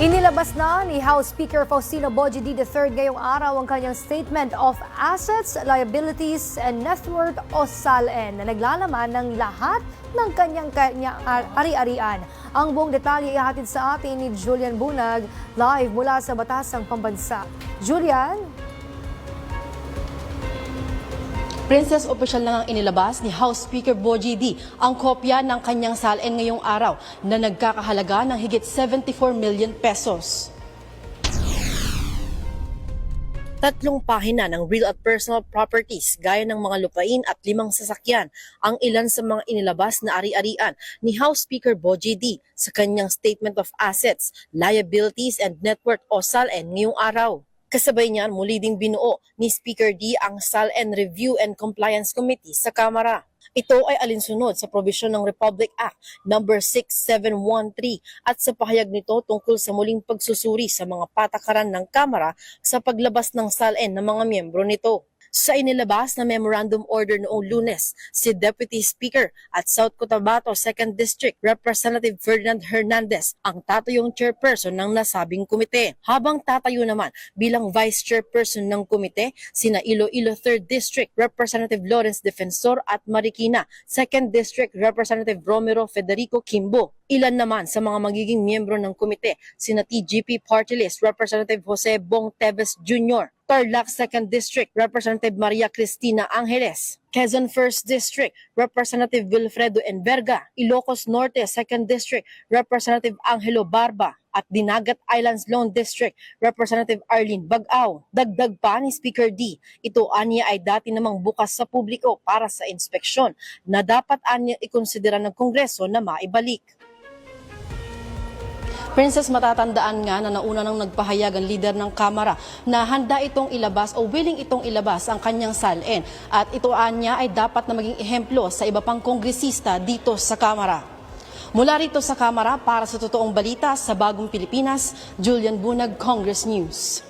Inilabas na ni House Speaker Faustino Boji D. III ngayong araw ang kanyang Statement of Assets, Liabilities, and Net Worth o SALN na naglalaman ng lahat ng kanyang kanya ari-arian. Ang buong detalye ihatid sa atin ni Julian Bunag live mula sa Batasang Pambansa. Julian? Princess official na ngang inilabas ni House Speaker Boji D ang kopya ng kanyang salin ngayong araw na nagkakahalaga ng higit 74 million pesos. Tatlong pahina ng real at personal properties gaya ng mga lupain at limang sasakyan ang ilan sa mga inilabas na ari-arian ni House Speaker Boji D sa kanyang Statement of Assets, Liabilities and Net Worth o SALN ngayong araw. Kasabay niyan, muli ding binuo ni Speaker D ang SALN Review and Compliance Committee sa Kamara. Ito ay alinsunod sa probisyon ng Republic Act No. 6713 at sa pahayag nito tungkol sa muling pagsusuri sa mga patakaran ng Kamara sa paglabas ng SALN ng mga miyembro nito. Sa inilabas na Memorandum Order noong lunes, si Deputy Speaker at South Cotabato 2nd District Representative Ferdinand Hernandez ang tatayong chairperson ng nasabing komite. Habang tatayo naman bilang vice chairperson ng komite, sina Iloilo 3rd District Representative Lawrence Defensor at Marikina 2nd District Representative Romero Federico Kimbo. Ilan naman sa mga magiging miyembro ng komite, sina TGP Party List Representative Jose Bong Teves Jr., Tarlac 2nd District Representative Maria Cristina Angeles, Quezon 1st District Representative Wilfredo Enverga, Ilocos Norte 2nd District Representative Angelo Barba, at Dinagat Islands Lone District Representative Arlene Bagaw. Dagdag pa ni Speaker D, ito anya ay dati namang bukas sa publiko para sa inspeksyon na dapat anya ikonsidera ng Kongreso na maibalik. Princess, matatandaan nga na nauna nang nagpahayag ang leader ng Kamara na handa itong ilabas o willing itong ilabas ang kanyang salin. At ito anya ay dapat na maging ehemplo sa iba pang kongresista dito sa Kamara. Mula rito sa Kamara para sa totoong balita sa Bagong Pilipinas, Julian Bunag, Congress News.